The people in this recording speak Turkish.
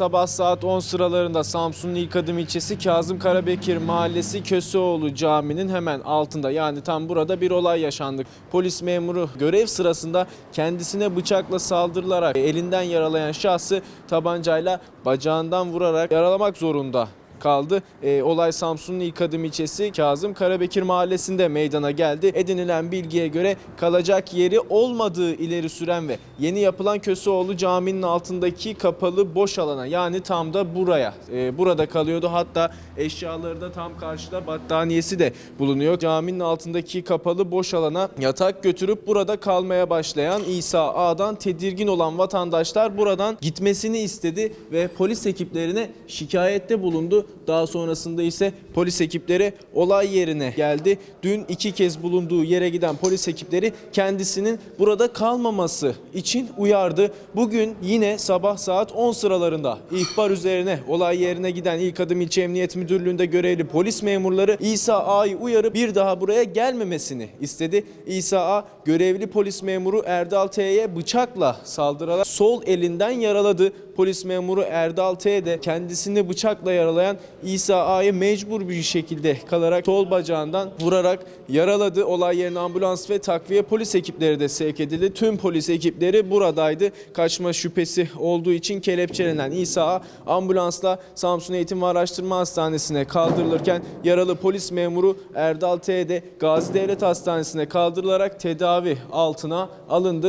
Sabah saat 10 sıralarında Samsun'un ilk ilçesi Kazım Karabekir Mahallesi Köseoğlu Camii'nin hemen altında yani tam burada bir olay yaşandı. Polis memuru görev sırasında kendisine bıçakla saldırılarak elinden yaralayan şahsı tabancayla bacağından vurarak yaralamak zorunda kaldı. E, olay Samsun'un ilk adım ilçesi Kazım Karabekir Mahallesi'nde meydana geldi. Edinilen bilgiye göre kalacak yeri olmadığı ileri süren ve yeni yapılan Köseoğlu Camii'nin altındaki kapalı boş alana yani tam da buraya e, burada kalıyordu. Hatta eşyaları da tam karşıda battaniyesi de bulunuyor. Caminin altındaki kapalı boş alana yatak götürüp burada kalmaya başlayan İsa A'dan tedirgin olan vatandaşlar buradan gitmesini istedi ve polis ekiplerine şikayette bulundu. Daha sonrasında ise polis ekipleri olay yerine geldi. Dün iki kez bulunduğu yere giden polis ekipleri kendisinin burada kalmaması için uyardı. Bugün yine sabah saat 10 sıralarında ihbar üzerine olay yerine giden İlk Adım İlçe Emniyet Müdürlüğü'nde görevli polis memurları İsa A'yı uyarıp bir daha buraya gelmemesini istedi. İsa A görevli polis memuru Erdal T'ye bıçakla saldırarak sol elinden yaraladı. Polis memuru Erdal T de kendisini bıçakla yaralayan İsa A'yı mecbur bir şekilde kalarak sol bacağından vurarak yaraladı. Olay yerine ambulans ve takviye polis ekipleri de sevk edildi. Tüm polis ekipleri buradaydı. Kaçma şüphesi olduğu için kelepçelenen İsa A ambulansla Samsun Eğitim ve Araştırma Hastanesi'ne kaldırılırken yaralı polis memuru Erdal T de Gazi Devlet Hastanesi'ne kaldırılarak tedavi altına alındı.